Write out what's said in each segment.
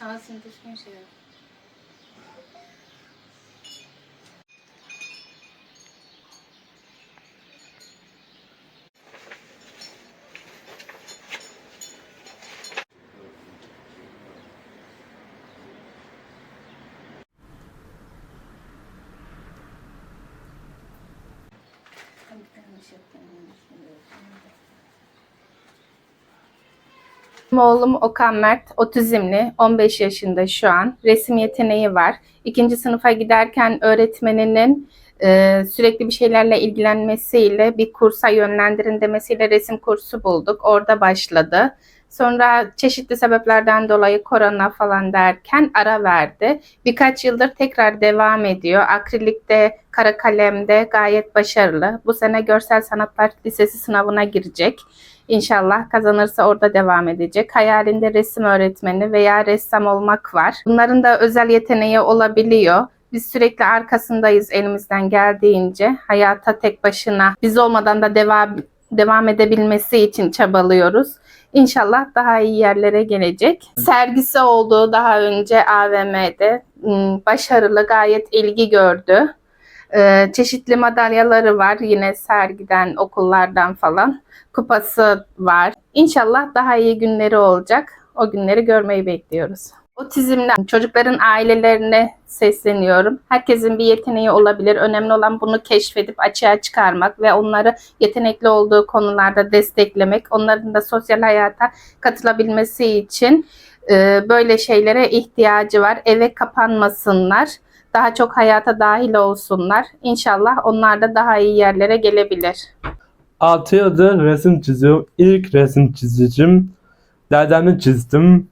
Alsın düzgün şey yap. Bir tane şey. Oğlum Okan Mert, otizmli, 15 yaşında şu an. Resim yeteneği var. İkinci sınıfa giderken öğretmeninin e, sürekli bir şeylerle ilgilenmesiyle bir kursa yönlendirin demesiyle resim kursu bulduk. Orada başladı. Sonra çeşitli sebeplerden dolayı korona falan derken ara verdi. Birkaç yıldır tekrar devam ediyor. Akrilikte, kara kalemde gayet başarılı. Bu sene Görsel Sanatlar Lisesi sınavına girecek. İnşallah kazanırsa orada devam edecek. Hayalinde resim öğretmeni veya ressam olmak var. Bunların da özel yeteneği olabiliyor. Biz sürekli arkasındayız elimizden geldiğince. Hayata tek başına biz olmadan da devam devam edebilmesi için çabalıyoruz. İnşallah daha iyi yerlere gelecek. Sergisi oldu daha önce AVM'de. Hmm, Başarılı, gayet ilgi gördü. Ee, çeşitli madalyaları var yine sergiden, okullardan falan. Kupası var. İnşallah daha iyi günleri olacak. O günleri görmeyi bekliyoruz. Otizmli çocukların ailelerine sesleniyorum. Herkesin bir yeteneği olabilir. Önemli olan bunu keşfedip açığa çıkarmak ve onları yetenekli olduğu konularda desteklemek. Onların da sosyal hayata katılabilmesi için e, böyle şeylere ihtiyacı var. Eve kapanmasınlar. Daha çok hayata dahil olsunlar. İnşallah onlar da daha iyi yerlere gelebilir. 6 yıldır resim çiziyorum. İlk resim çizicim. Dedemi çizdim.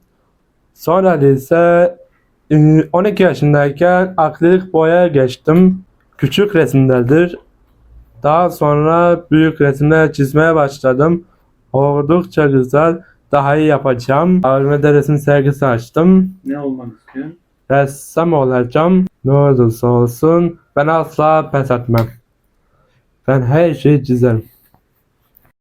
Sonra ise e, 12 yaşındayken akrilik boyaya geçtim. Küçük resimlerdir. Daha sonra büyük resimler çizmeye başladım. Oldukça güzel. Daha iyi yapacağım. AVM'de resim sergisi açtım. Ne olmak istiyorsun? Ressam olacağım. Ne olursa olsun ben asla pes etmem. Ben her şeyi çizerim.